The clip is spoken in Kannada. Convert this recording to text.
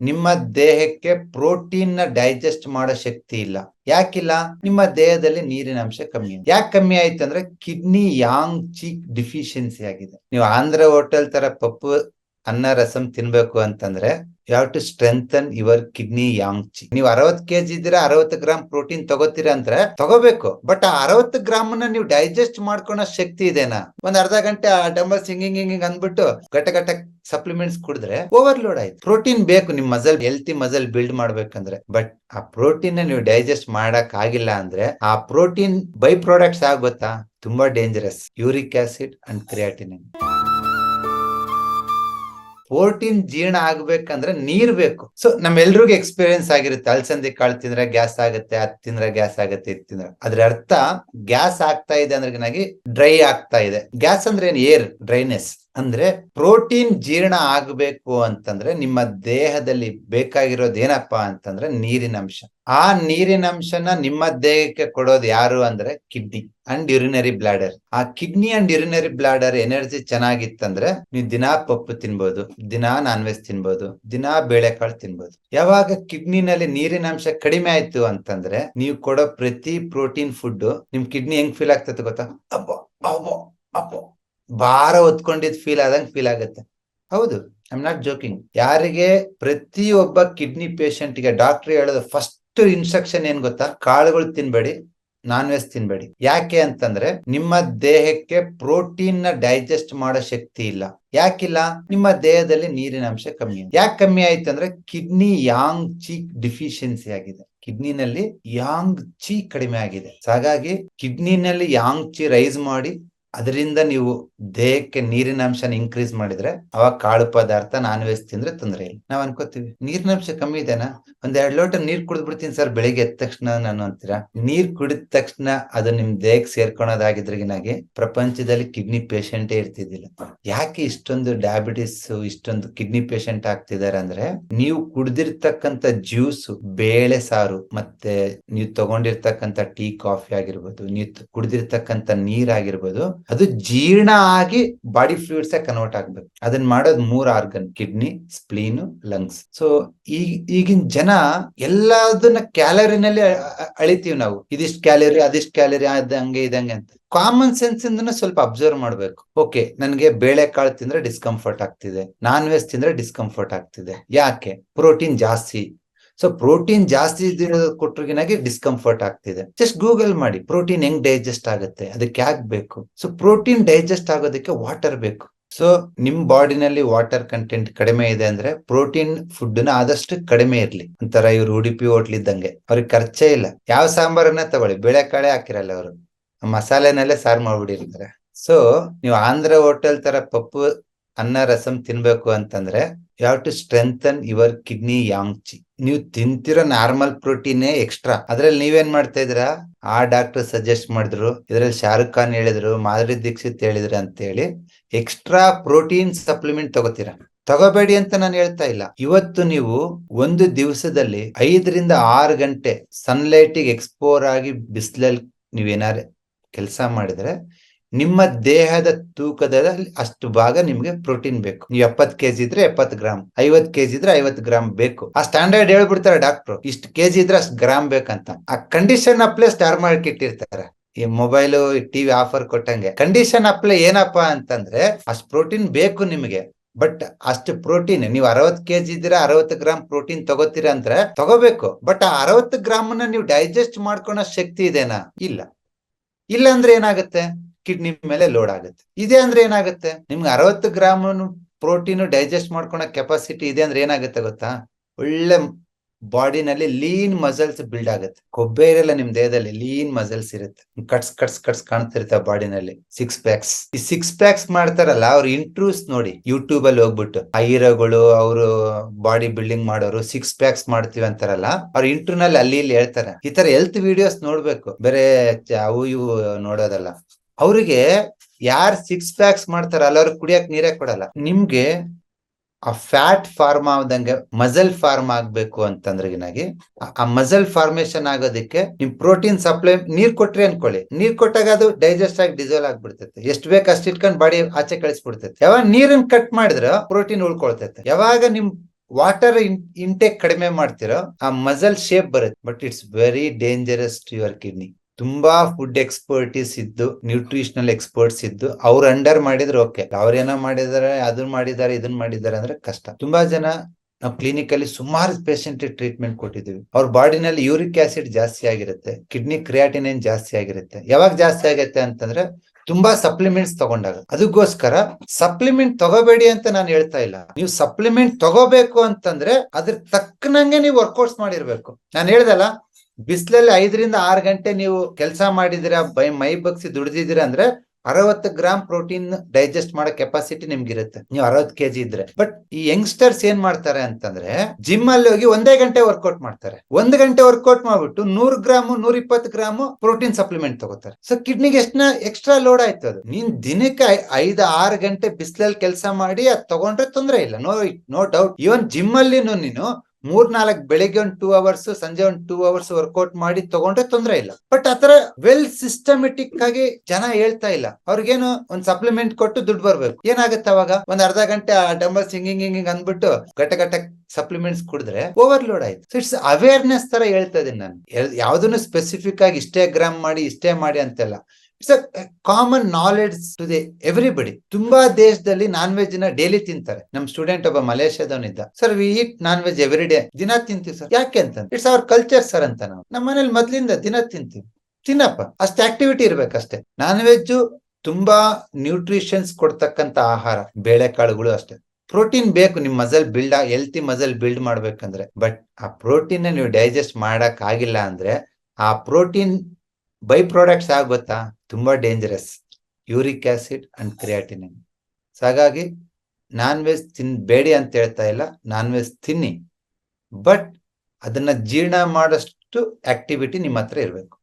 ನಿಮ್ಮ ದೇಹಕ್ಕೆ ಪ್ರೋಟೀನ್ನ ಡೈಜೆಸ್ಟ್ ಮಾಡೋ ಶಕ್ತಿ ಇಲ್ಲ. ಯಾಕಿಲ್ಲ? ನಿಮ್ಮ ದೇಹದಲ್ಲಿ ನೀರಿನ ಅಂಶ ಕಮ್ಮಿ ಯಾಕೆ ಕಮ್ಮಿ ಆಯ್ತು ಅಂದ್ರೆ ಕಿಡ್ನಿ ಯಾಂಗ್ ಚೀಕ್ ಡಿಫಿಷಿಯನ್ಸಿ ಆಗಿದೆ. ನೀವು ಆಂಧ್ರ ಹೋಟೆಲ್ ತರ ಪಪ್ಪು, ಅನ್ನ, ರಸಂ ತಿನ್ಬೇಕು ಅಂತಂದ್ರೆ you have to strengthen your kidney yang chi ನೀವು ಅರವತ್ ಕೆಜಿ ಇದ್ರೆ ಅರವತ್ತು ಗ್ರಾಮ್ ಪ್ರೋಟೀನ್ ತಗೋತೀರಾ ಅಂದ್ರೆ ತಗೋಬೇಕು. ಬಟ್ ಆ ಅರವತ್ತು ಗ್ರಾಮ್ನ ನೀವು ಡೈಜೆಸ್ಟ್ ಮಾಡ್ಕೊಳೋ ಶಕ್ತಿ ಇದೆನಾ? ಒಂದ್ ಅರ್ಧ ಗಂಟೆ ಆ ಡಂಬಲ್ ಸಿಂಗಿಂಗ್ ಹಿಂಗಿಂಗ್ ಅಂದ್ಬಿಟ್ಟು ಗಟ್ಟ ಗಟ್ಟ ಸಪ್ಲಿಮೆಂಟ್ಸ್ ಕುಡಿದ್ರೆ ಓವರ್ಲೋಡ್ ಆಯ್ತು. ಪ್ರೋಟೀನ್ ಬೇಕು ನಿಮ್ ಮಸಲ್ ಹೆಲ್ತಿ ಮಸಲ್ ಬಿಲ್ಡ್ ಮಾಡ್ಬೇಕಂದ್ರೆ. ಬಟ್ ಆ ಪ್ರೋಟೀನ್ ನೀವು ಡೈಜೆಸ್ಟ್ ಮಾಡಕ್ ಆಗಿಲ್ಲ ಅಂದ್ರೆ ಆ ಪ್ರೋಟೀನ್ ಬೈ ಪ್ರಾಡಕ್ಟ್ಸ್ ಆಗುತ್ತಾ ತುಂಬಾ dangerous uric acid and creatinine protein ಜೀರ್ಣ ಆಗ್ಬೇಕಂದ್ರೆ ನೀರ್ ಬೇಕು. ಸೊ ನಮ್ಮೆಲ್ರಿಗೂ ಎಕ್ಸ್ಪೀರಿಯನ್ಸ್ ಆಗಿರುತ್ತೆ. ಅಲ್ಸಂದಿ ಕಾಳು ತಿಂದ್ರೆ ಗ್ಯಾಸ್ ಆಗುತ್ತೆ, ಅದ್ ತಿಂದ್ರೆ ಗ್ಯಾಸ್ ಆಗುತ್ತೆ, ಇದ್ ತಿಂದ್ರೆ. ಅದ್ರ ಅರ್ಥ ಗ್ಯಾಸ್ ಆಗ್ತಾ ಇದೆ ಅಂದ್ರೆ ಡ್ರೈ ಆಗ್ತಾ ಇದೆ. ಗ್ಯಾಸ್ ಅಂದ್ರೆ ಏನ್? Air, dryness. ಅಂದ್ರೆ ಪ್ರೋಟೀನ್ ಜೀರ್ಣ ಆಗಬೇಕು ಅಂತಂದ್ರೆ ನಿಮ್ಮ ದೇಹದಲ್ಲಿ ಬೇಕಾಗಿರೋದು ಏನಪ್ಪಾ ಅಂತಂದ್ರೆ ನೀರಿನ ಅಂಶ. ಆ ನೀರಿನ ಅಂಶನ ನಿಮ್ಮ ದೇಹಕ್ಕೆ ಕೊಡೋದು ಯಾರು ಅಂದ್ರೆ ಕಿಡ್ನಿ ಅಂಡ್ ಯುರಿನರಿ ಬ್ಲಾಡರ್. ಆ kidney and urinary bladder energy ಚೆನ್ನಾಗಿತ್ತಂದ್ರೆ ನೀವು ದಿನಾ ಪಪ್ಪು ತಿನ್ಬೋದು, ದಿನಾ ನಾನ್ ವೆಜ್ ತಿನ್ಬೋದು, ದಿನಾ ಬೇಳೆಕಾಳು ತಿನ್ಬೋದು. ಯಾವಾಗ ಕಿಡ್ನಿನಲ್ಲಿ ನೀರಿನ ಅಂಶ ಕಡಿಮೆ ಆಯ್ತು ಅಂತಂದ್ರೆ ನೀವು ಕೊಡೋ ಪ್ರತಿ ಪ್ರೋಟೀನ್ ಫುಡ್ ನಿಮ್ ಕಿಡ್ನಿ ಹೆಂಗ್ ಫೀಲ್ ಆಗ್ತದೆ ಗೊತ್ತಾ? ಅಬ್ಬೋ ಅಬ್ಬೋ ಅಬ್ಬೋ. ಭಾರ ಹೊತ್ಕೊಂಡಿದ್ ಫೀಲ್ ಆದಂಗೆ ಫೀಲ್ ಆಗುತ್ತೆ. ಹೌದು ಐ ನಾಟ್ ಜೋಕಿಂಗ್ ಯಾರಿಗೆ ಪ್ರತಿಯೊಬ್ಬ ಕಿಡ್ನಿ ಗೆ ಡಾಕ್ಟರ್ ಹೇಳೋದು ಫಸ್ಟ್ ಇನ್ಸ್ಟ್ರಕ್ಷನ್ ಏನ್ ಗೊತ್ತಾ? ಕಾಳುಗಳು ತಿನ್ಬೇಡಿ ನಾನ್ ವೆಜ್ ತಿನ್ಬೇಡಿ. ಯಾಕೆ ಅಂತಂದ್ರೆ ನಿಮ್ಮ ದೇಹಕ್ಕೆ ಪ್ರೋಟೀನ್ನ ಡೈಜೆಸ್ಟ್ ಮಾಡೋ ಶಕ್ತಿ ಇಲ್ಲ. ಯಾಕಿಲ್ಲ? ನಿಮ್ಮ ದೇಹದಲ್ಲಿ ನೀರಿನ ಅಂಶ ಕಮ್ಮಿ ಯಾಕೆ ಕಮ್ಮಿ ಆಯ್ತು ಅಂದ್ರೆ ಕಿಡ್ನಿ ಯಾಂಗ್ ಚೀಕ್ ಡಿಫಿಷಿಯನ್ಸಿ ಆಗಿದೆ. ಕಿಡ್ನಿನಲ್ಲಿ ಯಾಂಗ್ ಚಿ ಕಡಿಮೆ ಆಗಿದೆ. ಹಾಗಾಗಿ ಕಿಡ್ನಿನಲ್ಲಿ ಯಾಂಗ್ ಚಿ ರೈಸ್ ಮಾಡಿ ಅದರಿಂದ ನೀವು ದೇಹಕ್ಕೆ ನೀರಿನ ಅಂಶನ ಇನ್ಕ್ರೀಸ್ ಮಾಡಿದ್ರೆ ಅವಾಗ ಕಾಳು ಪದಾರ್ಥ ನಾನ್ ವೆಜ್ ತಿಂದ್ರೆ ತೊಂದರೆ ಇಲ್ಲ. ನಾವ್ ಅನ್ಕೋತೀವಿ, ನೀರಿನ ಅಂಶ ಕಮ್ಮಿ ಇದೆನಾ? ಒಂದ್ ಎರಡ್ ಲೋಟ ನೀರ್ ಕುಡಿದ್ಬಿಡ್ತೀನಿ ಸರ್ ಬೆಳಿಗ್ಗೆ ಎದ್ದ ತಕ್ಷಣ ನಾನು ಅಂತೀರಾ? ನೀರ್ ಕುಡಿದ ತಕ್ಷಣ ಅದು ನಿಮ್ ದೇಹಕ್ಕೆ ಸೇರ್ಕೊಳೋದಾಗಿದ್ರಿಗಿನಾಗಿ ಪ್ರಪಂಚದಲ್ಲಿ ಕಿಡ್ನಿ ಪೇಷಂಟೇ ಇರ್ತಿದ್ದಿಲ್ಲ. ಯಾಕೆ ಇಷ್ಟೊಂದು ಡಯಾಬಿಟಿಸ್ ಇಷ್ಟೊಂದು ಕಿಡ್ನಿ ಪೇಷಂಟ್ ಆಗ್ತಿದ್ದಾರೆ ಅಂದ್ರೆ ನೀವು ಕುಡ್ದಿರ್ತಕ್ಕಂತ ಜ್ಯೂಸ್, ಬೇಳೆ ಸಾರು, ಮತ್ತೆ ನೀವು ತಗೊಂಡಿರ್ತಕ್ಕಂತ ಟೀ, ಕಾಫಿ ಆಗಿರ್ಬೋದು, ನೀವು ಕುಡ್ದಿರ್ತಕ್ಕಂತ ನೀರ್ ಆಗಿರ್ಬೋದು ಅದು ಜೀರ್ಣ ಆಗಿ ಬಾಡಿ ಫ್ಲೂಯಿಡ್ಸ್ ಕನ್ವರ್ಟ್ ಆಗ್ಬೇಕು. ಅದನ್ನ ಮಾಡೋದು ಮೂರ್ organ kidney spleen lungs so ಈ, ಈಗಿನ ಜನ ಎಲ್ಲದನ್ನ ಕ್ಯಾಲರಿನಲ್ಲಿ ಅಳಿತೀವಿ ನಾವು. ಇದಿಷ್ಟು ಕ್ಯಾಲರಿ ಅದಿಷ್ಟು ಕ್ಯಾಲರಿ ಅದಂಗೆ ಇದಂಗೆ ಅಂತ. ಕಾಮನ್ ಸೆನ್ಸ್ ಇಂದನೂ ಸ್ವಲ್ಪ ಅಬ್ಸರ್ವ್ ಮಾಡ್ಬೇಕು. ಓಕೆ ನನ್ಗೆ ಬೇಳೆಕಾಳು ತಿಂದ್ರೆ ಡಿಸ್ಕಂಫರ್ಟ್ ಆಗ್ತಿದೆ. ನಾನ್ ವೆಜ್ ತಿಂದ್ರೆ ಡಿಸ್ಕಂಫರ್ಟ್ ಆಗ್ತಿದೆ. ಯಾಕೆ? ಪ್ರೋಟೀನ್ ಜಾಸ್ತಿ. ಸೊ ಪ್ರೋಟೀನ್ ಜಾಸ್ತಿ ಕೊಟ್ಟರಿಗಿನಾಗೆ ಡಿಸ್ಕಂಫರ್ಟ್ ಆಗ್ತಿದೆ. ಜಸ್ಟ್ ಗೂಗಲ್ ಮಾಡಿ ಪ್ರೋಟೀನ್ ಹೆಂಗ್ ಡೈಜೆಸ್ಟ್ ಆಗುತ್ತೆ, ಅದಕ್ಕೆ ಯಾಕೆ ಬೇಕು? ಸೊ ಪ್ರೋಟೀನ್ ಡೈಜೆಸ್ಟ್ ಆಗೋದಕ್ಕೆ ವಾಟರ್ ಬೇಕು. ಸೊ ನಿಮ್ ಬಾಡಿನಲ್ಲಿ ವಾಟರ್ ಕಂಟೆಂಟ್ ಕಡಿಮೆ ಇದೆ ಅಂದ್ರೆ ಪ್ರೋಟೀನ್ ಫುಡ್ನ ಆದಷ್ಟು ಕಡಿಮೆ ಇರ್ಲಿ. ಒಂಥರ ಇವ್ರು ಉಡುಪಿ ಹೋಟ್ಲ್ ಇದ್ದಂಗೆ. ಅವ್ರಿಗೆ ಖರ್ಚೇ ಇಲ್ಲ. ಯಾವ ಸಾಂಬಾರನ್ನ ತಗೊಳ್ಳಿ? ಬೇಳೆಕಾಳೆ ಹಾಕಿರಲ್ಲ ಅವರು. ಮಸಾಲೆನಲ್ಲೇ ಸಾರು ಮಾಡ್ಬಿಟ್ಟಿರ್ತಾರೆ. ಸೊ ನೀವು ಆಂಧ್ರ ಹೋಟೆಲ್ ತರ ಪಪ್ಪು, ಅನ್ನ, ರಸಂ ತಿನ್ಬೇಕು ಅಂತಂದ್ರೆ you have to strengthen your kidney ಯಾಂಗ್ಚಿ ನೀವು ತಿಂತಿರೋ ನಾರ್ಮಲ್ ಪ್ರೋಟೀನೇ ಎಕ್ಸ್ಟ್ರಾ ಅದ್ರಲ್ಲಿ ನೀವೇನ್ ಮಾಡ್ತಾ ಇದ್ದೀರಾ? ಆ ಡಾಕ್ಟರ್ ಸಜೆಸ್ಟ್ ಮಾಡಿದ್ರು. ಇದ್ರಲ್ಲಿ ಶಾರುಖ್ ಖಾನ್ ಹೇಳಿದ್ರು, ಮಾಧುರಿ ದೀಕ್ಷಿತ್ ಹೇಳಿದ್ರು ಅಂತ ಹೇಳಿ ಎಕ್ಸ್ಟ್ರಾ ಪ್ರೋಟೀನ್ ಸಪ್ಲಿಮೆಂಟ್ ತಗೋತೀರಾ? ತಗೋಬೇಡಿ ಅಂತ ನಾನು ಹೇಳ್ತಾ ಇಲ್ಲ. ಇವತ್ತು ನೀವು ಒಂದು ದಿವಸದಲ್ಲಿ ಐದರಿಂದ ಆರು ಗಂಟೆ ಸನ್ಲೈಟಿಗೆ ಎಕ್ಸ್ಪೋರ್ ಆಗಿ ಬಿಸಿಲಲ್ಲಿ ನೀವೇನಾರ ಕೆಲಸ ಮಾಡಿದ್ರೆ ನಿಮ್ಮ ದೇಹದ ತೂಕದ ಅಷ್ಟು ಭಾಗ ನಿಮ್ಗೆ ಪ್ರೋಟೀನ್ ಬೇಕು. ನೀವು ಎಪ್ಪತ್ ಕೆಜಿ ಇದ್ರೆ ಎಪ್ಪತ್ ಗ್ರಾಮ್ ಐವತ್ ಕೆಜಿ ಇದ್ರೆ ಐವತ್ ಗ್ರಾಮ್ ಬೇಕು. ಆ ಸ್ಟ್ಯಾಂಡರ್ಡ್ ಹೇಳ್ಬಿಡ್ತಾರೆ ಡಾಕ್ಟ್ರು ಇಷ್ಟು ಕೆಜಿ ಇದ್ರೆ ಅಷ್ಟು ಗ್ರಾಮ್ ಬೇಕಂತ. ಆ ಕಂಡೀಷನ್ ಅಪ್ಲೇ ಸ್ಟಾರ್ ಮಾರ್ಕೆಟ್ ಇಟ್ಟಿರ್ತಾರೆ. ಈ ಮೊಬೈಲು ಟಿವಿ ಆಫರ್ ಕೊಟ್ಟಂಗೆ. ಕಂಡೀಷನ್ ಅಪ್ಲೈ ಏನಪ್ಪಾ ಅಂತಂದ್ರೆ, ಅಷ್ಟು ಪ್ರೋಟೀನ್ ಬೇಕು ನಿಮಗೆ. ಬಟ್ ಅಷ್ಟು ಪ್ರೋಟೀನ್, ನೀವು ಅರವತ್ ಕೆಜಿ ಇದ್ರೆ ಅರವತ್ತು ಗ್ರಾಮ್ ಪ್ರೋಟೀನ್ ತಗೋತೀರಾ ಅಂದ್ರೆ ತಗೋಬೇಕು. ಬಟ್ ಆ ಅರವತ್ತು ಗ್ರಾಮ್ ನೀವು ಡೈಜೆಸ್ಟ್ ಮಾಡ್ಕೊಳೋ ಶಕ್ತಿ ಇದೆನಾ? ಇಲ್ಲ. ಇಲ್ಲ ಅಂದ್ರೆ ಏನಾಗುತ್ತೆ? ಕಿಡ್ನಿ ಮೇಲೆ ಲೋಡ್ ಆಗುತ್ತೆ. ಇದೆ ಅಂದ್ರೆ ಏನಾಗುತ್ತೆ? ನಿಮ್ಗೆ ಅರವತ್ತು ಗ್ರಾಮ್ ಪ್ರೋಟೀನ್ ಡೈಜೆಸ್ಟ್ ಮಾಡ್ಕೊಳೋ ಕೆಪಾಸಿಟಿ ಇದೆ ಅಂದ್ರೆ ಏನಾಗುತ್ತೆ ಗೊತ್ತಾ? ಒಳ್ಳೆ ಬಾಡಿನಲ್ಲಿ ಲೀನ್ ಮಸಲ್ಸ್ ಬಿಲ್ಡ್ ಆಗುತ್ತೆ. ಕೊಬ್ಬೆ ಇರಲ್ಲ ನಿಮ್ ದೇಹದಲ್ಲಿ ಲೀನ್ ಮಸಲ್ಸ್ ಇರುತ್ತೆ. ಕಟ್ಸ್ ಕಟ್ಸ್ ಕಟ್ಸ್ ಕಾಣ್ತಿರುತ್ತೆ ಬಾಡಿನಲ್ಲಿ ಸಿಕ್ಸ್ ಪ್ಯಾಕ್ಸ್ ಈ ಸಿಕ್ಸ್ ಪ್ಯಾಕ್ಸ್ ಮಾಡ್ತಾರಲ್ಲ, ಅವ್ರ ಇಂಟ್ರೂಸ್ ನೋಡಿ ಯೂಟ್ಯೂಬ್ ಅಲ್ಲಿ ಹೋಗ್ಬಿಟ್ಟು. ಆ ಹೀರೋಗಳು, ಅವರು ಬಾಡಿ ಬಿಲ್ಡಿಂಗ್ ಮಾಡೋರು ಸಿಕ್ಸ್ ಪ್ಯಾಕ್ಸ್ ಮಾಡ್ತೀವಿ ಅಂತಾರಲ್ಲ, ಅವ್ರ ಇಂಟರ್ನಲ್ ಅಲ್ಲಿ, ಇಲ್ಲಿ ಹೇಳ್ತಾರೆ. ಈ ತರ ಹೆಲ್ತ್ ವಿಡಿಯೋಸ್ ನೋಡ್ಬೇಕು. ಬೇರೆ ಅವು ಇವು ನೋಡೋದಲ್ಲ. ಅವ್ರಿಗೆ ಯಾರ್ ಸಿಕ್ಸ್ ಪ್ಯಾಕ್ಸ್ ಮಾಡ್ತಾರಲ್ಲ ಅವ್ರಿಗೆ ಕುಡಿಯಕ್ ನೀರೇ ಕೊಡಲ್ಲ. ನಿಮ್ಗೆ ಆ ಫ್ಯಾಟ್ ಫಾರ್ಮ್ ಆದಂಗೆ ಮಸಲ್ ಫಾರ್ಮ್ ಆಗ್ಬೇಕು ಅಂತಂದ್ರಿಗಿನಾಗಿ ಆ- ಮಸಲ್ ಫಾರ್ಮೇಶನ್ ಆಗೋದಕ್ಕೆ ನಿಮ್ ಪ್ರೋಟೀನ್ ಸಪ್ಲೈ ನೀರ್ ಕೊಟ್ರಿ ಅನ್ಕೊಳ್ಳಿ. ನೀರ್ ಕೊಟ್ಟಾಗ ಅದು ಡೈಜೆಸ್ಟ್ ಆಗಿ ಡಿಸೋಲ್ ಆಗ್ಬಿಡ್ತೈತೆ. ಎಷ್ಟು ಬೇಕು ಅಷ್ಟು ಇಟ್ಕೊಂಡ್ ಬಾಡಿ ಆಚೆ ಕಳಿಸ್ಬಿಡ್ತೈತೆ. ಯಾವಾಗ ನೀರನ್ನ ಕಟ್ ಮಾಡಿದ್ರ ಪ್ರೋಟೀನ್ ಉಳ್ಕೊಳ್ತೈತೆ. ಯಾವಾಗ ನಿಮ್ ವಾಟರ್ ಇಂಟೇಕ್ ಕಡಿಮೆ ಮಾಡ್ತಿರೋ, ಆ ಮಸಲ್ ಶೇಪ್ ಬರುತ್ತೆ. But it's very dangerous to your kidney ತುಂಬಾ ಫುಡ್ ಎಕ್ಸ್ಪರ್ಟೀಸ್ ಇದ್ದು ನ್ಯೂಟ್ರಿಷನಲ್ ಎಕ್ಸ್ಪರ್ಟ್ಸ್ ಇದ್ದು, ಅವ್ರ ಅಂಡರ್ ಮಾಡಿದ್ರೆ ಓಕೆ ಅವ್ರೇನೋ ಮಾಡಿದಾರೆ ಅದನ್ನ ಮಾಡಿದ್ದಾರೆ ಇದನ್ನ ಮಾಡಿದ್ದಾರೆ ಅಂದ್ರೆ ಕಷ್ಟ. ತುಂಬಾ ಜನ ನಾವು ಕ್ಲಿನಿಕ್ ಅಲ್ಲಿ ಸುಮಾರು ಪೇಷಂಟ್ ಟ್ರೀಟ್ಮೆಂಟ್ ಕೊಟ್ಟಿದ್ದೀವಿ ಅವ್ರ ಬಾಡಿನಲ್ಲಿ ಯೂರಿಕ್ ಆಸಿಡ್ ಜಾಸ್ತಿ ಆಗಿರುತ್ತೆ ಕಿಡ್ನಿ ಕ್ರಿಯಾಟಿನೈನ್ ಜಾಸ್ತಿ ಆಗಿರುತ್ತೆ. ಯಾವಾಗ ಜಾಸ್ತಿ ಆಗತ್ತೆ ಅಂತಂದ್ರೆ ತುಂಬಾ ಸಪ್ಲಿಮೆಂಟ್ಸ್ ತಗೊಂಡಾಗ. ಅದಕ್ಕೋಸ್ಕರ ಸಪ್ಲಿಮೆಂಟ್ ತಗೋಬೇಡಿ ಅಂತ ನಾನು ಹೇಳ್ತಾ ಇಲ್ಲ. ನೀವು ಸಪ್ಲಿಮೆಂಟ್ ತಗೋಬೇಕು ಅಂತಂದ್ರೆ ಅದ್ರ ತಕ್ಕನಂಗೆ ನೀವು ವರ್ಕೌಟ್ಸ್ ಮಾಡಿರ್ಬೇಕು. ನಾನು ಹೇಳ್ದಲ್ಲ ಬಿಸಿಲಲ್ಲಿ ಐದರಿಂದ ಆರು ಗಂಟೆ ನೀವು ಕೆಲಸ ಮಾಡಿದಿರಾ ಬೈ ಮೈ ಬಗ್ಸಿ ದುಡ್ದಿದ್ದೀರಾ ಅಂದ್ರೆ ಅರವತ್ತು ಗ್ರಾಮ್ ಪ್ರೋಟೀನ್ ಡೈಜೆಸ್ಟ್ ಮಾಡೋ ಕೆಪಾಸಿಟಿ ನಿಮ್ಗಿರುತ್ತೆ. ನೀವು ಅರವತ್ತು ಕೆಜಿ ಇದ್ರೆ. ಬಟ್ ಈ ಯಂಗ್ಸ್ಟರ್ಸ್ ಏನ್ ಮಾಡ್ತಾರೆ ಅಂತಂದ್ರೆ ಜಿಮ್ ಅಲ್ಲಿ ಹೋಗಿ ಒಂದೇ ಗಂಟೆ ವರ್ಕೌಟ್ ಮಾಡ್ತಾರೆ. ಒಂದ್ ಗಂಟೆ ವರ್ಕೌಟ್ ಮಾಡ್ಬಿಟ್ಟು ನೂರ್ ಗ್ರಾಮ್ ನೂರ ಇಪ್ಪತ್ತು ಗ್ರಾಮ್ ಪ್ರೋಟೀನ್ ಸಪ್ಲಿಮೆಂಟ್ ತಗೋತಾರೆ. ಸೊ ಕಿಡ್ನಿಗೆ ಎಷ್ಟನ ಎಕ್ಸ್ಟ್ರಾ ಲೋಡ್ ಆಯ್ತು ಅದು. ನೀನ್ ದಿನಕ್ಕೆ ಐದು, ಆರು ಗಂಟೆ ಬಿಸಿಲಲ್ಲಿ ಕೆಲಸ ಮಾಡಿ ಅದ್ ತಗೊಂಡ್ರೆ ತೊಂದ್ರೆ ಇಲ್ಲ. No no doubt even gym ಅಲ್ಲಿ ನೀನು ಮೂರ್ ನಾಲ್ಕು ಬೆಳಿಗ್ಗೆ ಒಂದು ಟೂ ಅವರ್ಸ್ ಸಂಜೆ ಒಂದು ಟೂ ಅವರ್ಸ್ ವರ್ಕೌಟ್ ಮಾಡಿ ತಗೊಂಡ್ರೆ ತೊಂದ್ರೆ ಇಲ್ಲ. ಬಟ್ ಆತರ ವೆಲ್ ಸಿಸ್ಟಮೆಟಿಕ್ ಆಗಿ ಜನ ಹೇಳ್ತಾ ಇಲ್ಲ. ಅವ್ರಿಗೇನು ಒಂದ್ ಸಪ್ಲಿಮೆಂಟ್ ಕೊಟ್ಟು ದುಡ್ಡು ಬರ್ಬೇಕು. ಏನಾಗುತ್ತೆ ಅವಾಗ? ಒಂದ್ ಅರ್ಧ ಗಂಟೆ ಆ ಡಂಬಲ್ ಸಿಂಗಿಂಗ್ ಹಿಂಗಿಂಗ್ ಅಂದ್ಬಿಟ್ಟು ಗಟ್ಟ ಗಟ್ಟ ಸಪ್ಲಿಮೆಂಟ್ಸ್ ಕುಡಿದ್ರೆ ಓವರ್ಲೋಡ್ ಆಯ್ತು. ಇಟ್ಸ್ ಅವೇರ್ನೆಸ್ ತರ ಹೇಳ್ತಾ ಇದೀನಿ ನಾನು. ಯಾವ್ದನ್ನು ಸ್ಪೆಸಿಫಿಕ್ ಆಗಿ ಇಷ್ಟೇ ಗ್ರಾಮ್ ಮಾಡಿ, ಇಷ್ಟೇ ಮಾಡಿ ಅಂತೆಲ್ಲ. It's common knowledge to the everybody ತುಂಬಾ ದೇಶದಲ್ಲಿ ನಾನ್ ವೆಜ್ನ ಡೈಲಿ ತಿಂತಾರೆ. ನಮ್ ಸ್ಟೂಡೆಂಟ್ ಒಬ್ಬ ಮಲೇಷ್ಯಾದವನಿದ್ದ. Sir we eat non veg every day ದಿನ ತಿಂತೀವಿ ಸರ್ ಯಾಕೆ ಅಂತ? ಇಟ್ಸ್ ಅವರ್ ಕಲ್ಚರ್ ಸರ್ ಅಂತ ನಾವು. ನಮ್ಮ ಮನೇಲಿ ಮೊದ್ಲಿಂದ ದಿನ ತಿಂತೀವಿ. ತಿನ್ನಪ್ಪ. ಅಷ್ಟ್ ಆಕ್ಟಿವಿಟಿ ಇರ್ಬೇಕಷ್ಟೇ. ನಾನ್ ವೆಜ್ ತುಂಬಾ ನ್ಯೂಟ್ರಿಷನ್ಸ್ ಕೊಡ್ತಕ್ಕಂತ ಆಹಾರ. ಬೇಳೆಕಾಳುಗಳು ಅಷ್ಟೇ. ಪ್ರೋಟೀನ್ ಬೇಕು. ನಿಮ್ muscle build healthy muscle build ಮಾಡ್ಬೇಕಂದ್ರೆ. ಬಟ್ ಆ ಪ್ರೋಟೀನ್ ನೀವು ಡೈಜೆಸ್ಟ್ ಮಾಡಕ್ ಆಗಿಲ್ಲ ಅಂದ್ರೆ ಆ ಪ್ರೋಟೀನ್ ಬೈ ಪ್ರಾಡಕ್ಟ್ಸ್ ಯಾವ ಗೊತ್ತಾ ತುಂಬಾ dangerous uric acid and creatinine so ಹಾಗಾಗಿ ನಾನ್ ವೆಜ್ ತಿನ್ಬೇಡಿ ಅಂತ ಹೇಳ್ತಾ ಇಲ್ಲ. ನಾನ್ ವೆಜ್ ತಿನ್ನಿ. ಬಟ್ ಅದನ್ನ ಜೀರ್ಣ ಮಾಡೋಷ್ಟು ಆಕ್ಟಿವಿಟಿ ನಿಮ್ಮ ಹತ್ರ ಇರಬೇಕು.